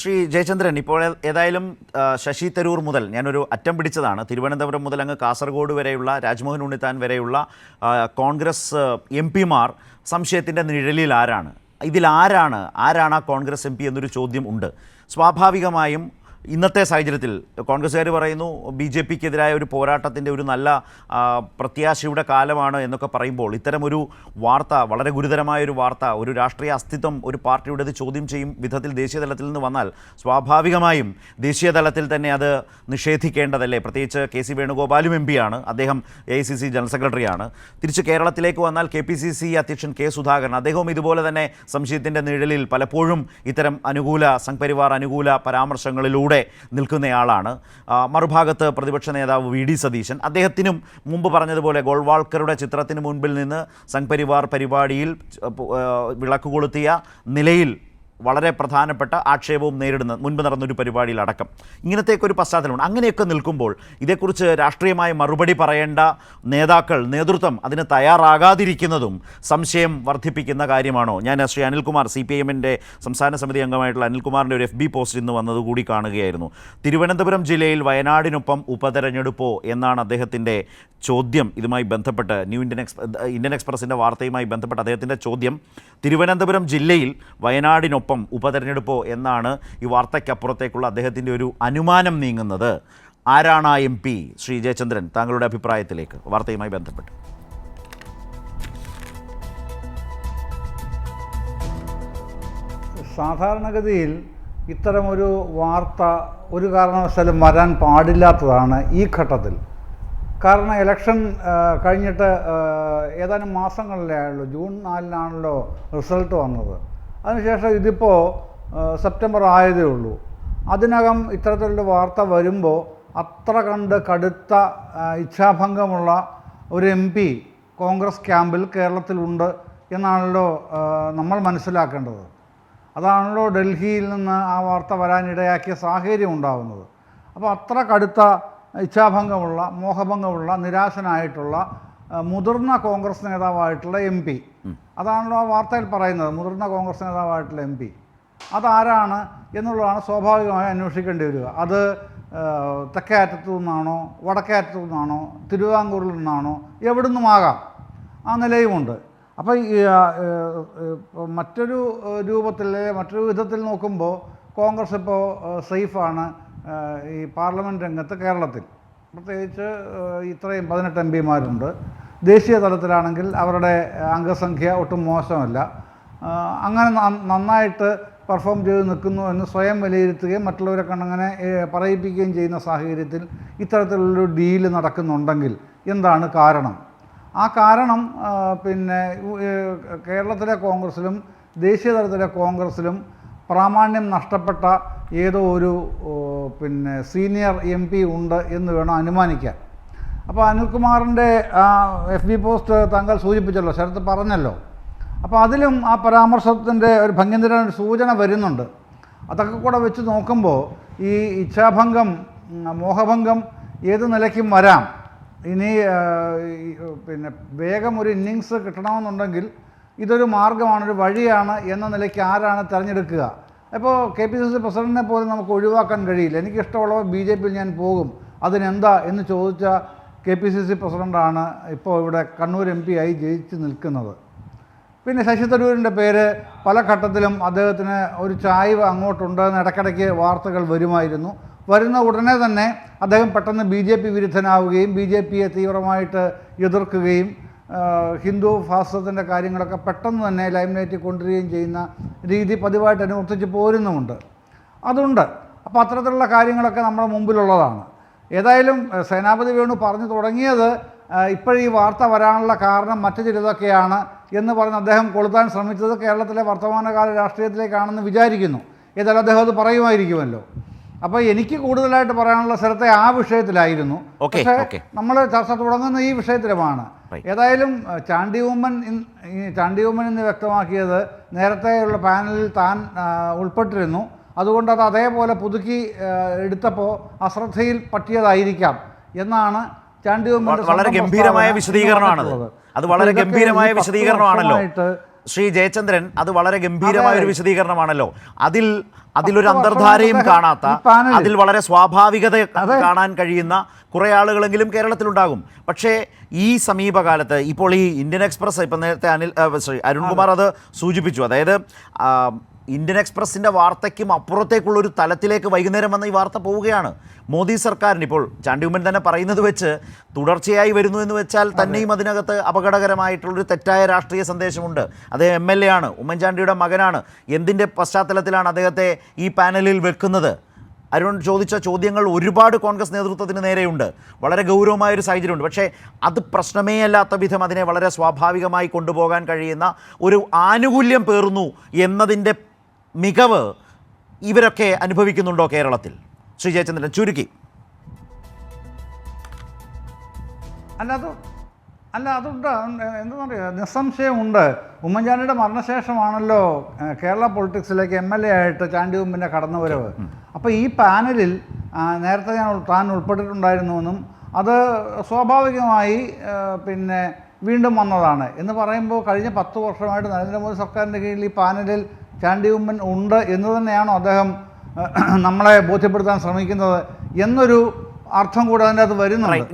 ശ്രീ ജയചന്ദ്രൻ ഇപ്പോൾ ഏതായാലും ശശി തരൂർ മുതൽ ഞാനൊരു അറ്റം പിടിച്ചതാണ്. തിരുവനന്തപുരം മുതൽ അങ്ങ് കാസർഗോഡ് വരെയുള്ള രാജ്മോഹൻ ഉണ്ണിത്താൻ വരെയുള്ള കോൺഗ്രസ് എം പിമാർ സംശയത്തിന്റെ നിഴലിൽ ആരാണ്? ഇതിൽ ആരാണ് ആരാണ് ആ കോൺഗ്രസ് എം പി എന്നൊരു ചോദ്യം ഉണ്ട്. സ്വാഭാവികമായും ഇന്നത്തെ സാഹചര്യത്തിൽ കോൺഗ്രസ്സുകാർ പറയുന്നു ബി ജെ പിക്കെതിരായ ഒരു പോരാട്ടത്തിന്റെ ഒരു നല്ല പ്രത്യാശയുടെ കാലമാണ് എന്നൊക്കെ പറയുമ്പോൾ ഇത്തരമൊരു വാർത്ത വളരെ ഗുരുതരമായ ഒരു വാർത്ത ഒരു രാഷ്ട്രീയ അസ്തിത്വം ഒരു പാർട്ടിയുടേത് ചോദ്യം ചെയ്യും വിധത്തിൽ ദേശീയ തലത്തിൽ നിന്ന് വന്നാൽ സ്വാഭാവികമായും ദേശീയ തലത്തിൽ തന്നെ അത് നിഷേധിക്കേണ്ടതല്ലേ? പ്രത്യേകിച്ച് കെ സി വേണുഗോപാലും എം പിയാണ് അദ്ദേഹം A I C C general സെക്രട്ടറിയാണ്. തിരിച്ച് കേരളത്തിലേക്ക് വന്നാൽ കെ പി സി സി അധ്യക്ഷൻ കെ സുധാകരൻ അദ്ദേഹവും ഇതുപോലെ തന്നെ സംശയത്തിന്റെ നിഴലിൽ പലപ്പോഴും ഇത്തരം അനുകൂല സംഘ്പരിവാർ അനുകൂല പരാമർശങ്ങളിലൂടെ നിൽക്കുന്നയാളാണ്. ആ, മറുഭാഗത്ത് പ്രതിപക്ഷ നേതാവ് വി ഡി സതീശൻ. അദ്ദേഹത്തിനും മുമ്പ് പറഞ്ഞതുപോലെ ഗോൾവാൾക്കറുടെ ചിത്രത്തിന് മുൻപിൽ നിന്ന് സംഘ്പരിവാർ പരിപാടിയിൽ ച- വിളക്ക് കൊളുത്തിയ നിലയിൽ വളരെ പ്രധാനപ്പെട്ട ആക്ഷേപവും നേരിടുന്ന മുൻപ് നടന്നൊരു പരിപാടിയിലടക്കം. ഇങ്ങനത്തെയൊക്കെ ഒരു പശ്ചാത്തലമുണ്ട്. അങ്ങനെയൊക്കെ നിൽക്കുമ്പോൾ ഇതേക്കുറിച്ച് രാഷ്ട്രീയമായ മറുപടി പറയേണ്ട നേതാക്കൾ നേതൃത്വം അതിന് തയ്യാറാകാതിരിക്കുന്നതും സംശയം വർദ്ധിപ്പിക്കുന്ന കാര്യമാണോ? ഞാൻ ശ്രീ അനിൽകുമാർ സി പി എമ്മിന്റെ സംസ്ഥാന സമിതി അംഗമായിട്ടുള്ള അനിൽകുമാറിന്റെ ഒരു എഫ് ബി പോസ്റ്റ് ഇന്ന് വന്നത് കൂടി കാണുകയായിരുന്നു. തിരുവനന്തപുരം ജില്ലയിൽ വയനാടിനൊപ്പം ഉപതെരഞ്ഞെടുപ്പോ എന്നാണ് അദ്ദേഹത്തിന്റെ ചോദ്യം. ഇതുമായി ബന്ധപ്പെട്ട് ന്യൂ ഇന്ത്യൻ എക്സ് ഇന്ത്യൻ എക്സ്പ്രസിന്റെ വാർത്തയുമായി ബന്ധപ്പെട്ട് അദ്ദേഹത്തിന്റെ ചോദ്യം. തിരുവനന്തപുരം ജില്ലയിൽ വയനാടിനൊപ്പം ഉപതെരഞ്ഞെടുപ്പോ എന്നാണ് ഈ വാർത്തയ്ക്കപ്പുറത്തേക്കുള്ള അദ്ദേഹത്തിന്റെ ഒരു അനുമാനം നീങ്ങുന്നത്. ആരാണ് ആ എം പി? ശ്രീ ജയചന്ദ്രൻ താങ്കളുടെ അഭിപ്രായത്തിലേക്ക്. വാർത്തയുമായി ബന്ധപ്പെട്ട്. സാധാരണഗതിയിൽ ഇത്തരമൊരു വാർത്ത ഒരു കാരണവശാലും വരാൻ പാടില്ലാത്തതാണ് ഈ ഘട്ടത്തിൽ. കാരണം ഇലക്ഷൻ കഴിഞ്ഞിട്ട് ഏതാനും മാസങ്ങളിലേ ആയുള്ളൂ ജൂൺ നാലിനാണല്ലോ റിസൾട്ട് വന്നത്. അതിനുശേഷം ഇതിപ്പോൾ സെപ്റ്റംബർ ആയതേ ഉള്ളൂ. അതിനകം ഇത്തരത്തിലുള്ള വാർത്ത വരുമ്പോൾ അത്ര കണ്ട് കടുത്ത ഇച്ഛാഭംഗമുള്ള ഒരു എം പി കോൺഗ്രസ് ക്യാമ്പിൽ കേരളത്തിലുണ്ട് എന്നാണല്ലോ നമ്മൾ മനസ്സിലാക്കേണ്ടത്. അതാണല്ലോ ഡൽഹിയിൽ നിന്ന് ആ വാർത്ത വരാനിടയാക്കിയ സാഹചര്യം ഉണ്ടാകുന്നത് അപ്പോൾ അത്ര കടുത്ത ഇച്ഛാഭംഗമുള്ള മോഹഭംഗമുള്ള നിരാശനായിട്ടുള്ള മുതിർന്ന കോൺഗ്രസ് നേതാവായിട്ടുള്ള എം പി. അതാണല്ലോ ആ വാർത്തയിൽ പറയുന്നത് മുതിർന്ന കോൺഗ്രസ് നേതാവായിട്ടുള്ള എം പി. അതാരാണ് എന്നുള്ളതാണ് സ്വാഭാവികമായി അന്വേഷിക്കേണ്ടി വരിക. അത് തെക്കേ അറ്റത്തു നിന്നാണോ വടക്കേ അറ്റത്തു നിന്നാണോ തിരുവിതാംകൂറിൽ നിന്നാണോ എവിടെ നിന്നുമാകാം ആ നിലയുമുണ്ട്. അപ്പോൾ മറ്റൊരു രൂപത്തിൽ മറ്റൊരു വിധത്തിൽ നോക്കുമ്പോൾ കോൺഗ്രസ് ഇപ്പോൾ സേഫാണ് ഈ പാർലമെന്റ് രംഗത്ത് കേരളത്തിൽ. പ്രത്യേകിച്ച് ഇത്രയും പതിനെട്ട് എം പിമാരുണ്ട്. ദേശീയ തലത്തിലാണെങ്കിൽ അവരുടെ അംഗസംഖ്യ ഒട്ടും മോശമല്ല. അങ്ങനെ നന്നായിട്ട് പെർഫോം ചെയ്ത് നിൽക്കുന്നു എന്ന് സ്വയം വിലയിരുത്തുകയും മറ്റുള്ളവരെ കണ്ടങ്ങനെ പറയിപ്പിക്കുകയും ചെയ്യുന്ന സാഹചര്യത്തിൽ ഇത്തരത്തിലുള്ളൊരു ഡീൽ നടക്കുന്നുണ്ടെങ്കിൽ എന്താണ് കാരണം? ആ കാരണം പിന്നെ കേരളത്തിലെ കോൺഗ്രസിലും ദേശീയ തലത്തിലെ കോൺഗ്രസിലും പ്രാമാണ്യം നഷ്ടപ്പെട്ട ഏതോ ഒരു പിന്നെ സീനിയർ എം പി ഉണ്ട് എന്ന് വേണം അനുമാനിക്കാൻ. അപ്പോൾ അനിൽകുമാറിന്റെ ആ എഫ് ബി പോസ്റ്റ് താങ്കൾ സൂചിപ്പിച്ചല്ലോ ശരത്ത് പറഞ്ഞല്ലോ. അപ്പോൾ അതിലും ആ പരാമർശത്തിന്റെ ഒരു ഭംഗി ഒരു സൂചന വരുന്നുണ്ട്. അതൊക്കെ കൂടെ വെച്ച് നോക്കുമ്പോൾ ഈ ഇച്ഛാഭംഗം മോഹഭംഗം ഏത് നിലയ്ക്കും വരാം. ഇനി പിന്നെ വേഗം ഒരു ഇന്നിങ്സ് കിട്ടണമെന്നുണ്ടെങ്കിൽ ഇതൊരു മാർഗമാണ് ഒരു വഴിയാണ് എന്ന നിലയ്ക്ക് ആരാണ് തിരഞ്ഞെടുക്കുക? ഇപ്പോൾ കെ പി സി സി പ്രസിഡന്റിനെ പോലും നമുക്ക് ഒഴിവാക്കാൻ കഴിയില്ല. എനിക്കിഷ്ടമുള്ളവർ ബി ജെ പിയിൽ ഞാൻ പോകും. അതിനെന്താ എന്ന് ചോദിച്ച കെ പി സി സി പ്രസിഡന്റാണ് ഇപ്പോൾ ഇവിടെ കണ്ണൂർ എം പി ആയി ജയിച്ച് നിൽക്കുന്നത്. പിന്നെ ശശി തരൂരിന്റെ പേര് പല ഘട്ടത്തിലും അദ്ദേഹത്തിന് ഒരു ചായ്വ് അങ്ങോട്ടുണ്ട് എന്ന് ഇടയ്ക്കിടയ്ക്ക് വാർത്തകൾ വരുമായിരുന്നു. വരുന്ന ഉടനെ തന്നെ അദ്ദേഹം പെട്ടെന്ന് ബി ജെ പി വിരുദ്ധനാവുകയും ബി ജെ പിയെ തീവ്രമായിട്ട് എതിർക്കുകയും ഹിന്ദു ഫാസത്തിന്റെ കാര്യങ്ങളൊക്കെ പെട്ടെന്ന് തന്നെ ലൈംലൈറ്റിൽ കൊണ്ടുവരികയും ചെയ്യുന്ന രീതി പതിവായിട്ട് അനുവർത്തിച്ച് പോരുന്നുമുണ്ട്. അതുണ്ട്. അപ്പോൾ അത്തരത്തിലുള്ള കാര്യങ്ങളൊക്കെ നമ്മുടെ മുമ്പിലുള്ളതാണ്. ഏതായാലും സേനാപതി വേണു പറഞ്ഞു തുടങ്ങിയത് ഇപ്പോഴീ വാർത്ത വരാനുള്ള കാരണം മറ്റു ചിലതൊക്കെയാണ് എന്ന് പറഞ്ഞ് അദ്ദേഹം കൊളുത്താൻ ശ്രമിച്ചത് കേരളത്തിലെ വർത്തമാനകാല രാഷ്ട്രീയത്തിലേക്കാണെന്ന് വിചാരിക്കുന്നു. ഏതായാലും അദ്ദേഹം അത് പറയുമായിരിക്കുമല്ലോ. അപ്പോൾ എനിക്ക് കൂടുതലായിട്ട് പറയാനുള്ള സ്ഥലത്തെ ആ വിഷയത്തിലായിരുന്നു. പക്ഷേ നമ്മൾ ചർച്ച തുടങ്ങുന്ന ഈ വിഷയത്തിലുമാണ്. ഏതായാലും ചാണ്ടി ഉമ്മൻ ചാണ്ടി ഉമ്മൻ എന്ന് വ്യക്തമാക്കിയത് നേരത്തെയുള്ള പാനലിൽ താൻ ഉൾപ്പെട്ടിരുന്നു അതുകൊണ്ട് അത് അതേപോലെ പുതുക്കി എടുത്തപ്പോൾ അശ്രദ്ധയിൽ പറ്റിയതായിരിക്കാം എന്നാണ് ചാണ്ടി വളരെ ഗംഭീരമായ വിശദീകരണമാണത്. അത് വളരെ ഗംഭീരമായ വിശദീകരണമാണല്ലോ. ശ്രീ ജയചന്ദ്രൻ അത് വളരെ ഗംഭീരമായ ഒരു. വിശദീകരണമാണല്ലോ. അതിൽ അതിലൊരു അന്തർധാരയും കാണാത്ത അതിൽ വളരെ സ്വാഭാവികത കാണാൻ കഴിയുന്ന കുറേ ആളുകളെങ്കിലും കേരളത്തിലുണ്ടാകും. പക്ഷേ ഈ സമീപകാലത്ത് ഇപ്പോൾ ഈ ഇന്ത്യൻ എക്സ്പ്രസ് ഇപ്പം നേരത്തെ അനിൽ sorry, അരുൺകുമാർ അത്. സൂചിപ്പിച്ചു. അതായത് ഇന്ത്യൻ എക്സ്പ്രസിന്റെ വാർത്തയ്ക്കും അപ്പുറത്തേക്കുള്ള ഒരു തലത്തിലേക്ക് വൈകുന്നേരം വന്ന ഈ വാർത്ത പോവുകയാണ്. മോദി സർക്കാരിന് ഇപ്പോൾ ചാണ്ടിയുമ്മൻ തന്നെ പറയുന്നത് വെച്ച് തുടർച്ചയായി വരുന്നു എന്ന് വെച്ചാൽ തന്നെയും അതിനകത്ത് അപകടകരമായിട്ടുള്ളൊരു തെറ്റായ രാഷ്ട്രീയ സന്ദേശമുണ്ട്. അദ്ദേഹം എം എൽ എ ആണ് ഉമ്മൻചാണ്ടിയുടെ മകനാണ്. എന്തിന്റെ പശ്ചാത്തലത്തിലാണ് അദ്ദേഹത്തെ ഈ പാനലിൽ വെക്കുന്നത്? അരുൺ ചോദിച്ച ചോദ്യങ്ങൾ ഒരുപാട് കോൺഗ്രസ് നേതൃത്വത്തിന് നേരെയുണ്ട്. വളരെ ഗൗരവമായ ഒരു സാഹചര്യമുണ്ട്. പക്ഷേ അത് പ്രശ്നമേ അല്ലാത്ത വിധം അതിനെ വളരെ സ്വാഭാവികമായി കൊണ്ടുപോകാൻ കഴിയുന്ന ഒരു ആനുകൂല്യം പേറുന്നു എന്നതിന്റെ മികവ് ഇവരൊക്കെ അനുഭവിക്കുന്നുണ്ടോ കേരളത്തിൽ? ശ്രീ ജയചന്ദ്രൻ ചുരുക്കി. അല്ല അത് അല്ല അതുണ്ട്. എന്താ പറയുക നിസ്സംശയമുണ്ട്. ഉമ്മൻചാണ്ടിയുടെ മരണശേഷമാണല്ലോ കേരള പൊളിറ്റിക്സിലേക്ക് എം എൽ എ ആയിട്ട് ചാണ്ടി ഉമ്മിന്റെ കടന്നുവരവ് അപ്പോൾ ഈ പാനലിൽ നേരത്തെ ഞാൻ താൻ ഉൾപ്പെട്ടിട്ടുണ്ടായിരുന്നുവെന്നും അത് സ്വാഭാവികമായി പിന്നെ വീണ്ടും വന്നതാണ്. എന്ന് പറയുമ്പോൾ കഴിഞ്ഞ പത്ത് വർഷമായിട്ട് നരേന്ദ്രമോദി സർക്കാരിന്റെ കീഴിൽ ഈ പാനലിൽ ചാണ്ടി ഉമ്മൻ ഉണ്ട് എന്ന് തന്നെയാണോ അദ്ദേഹം നമ്മളെ ബോധ്യപ്പെടുത്താൻ ശ്രമിക്കുന്നത് എന്നൊരു അർത്ഥം കൂടെ അതിന്റെ അത് വരുന്നുണ്ട്.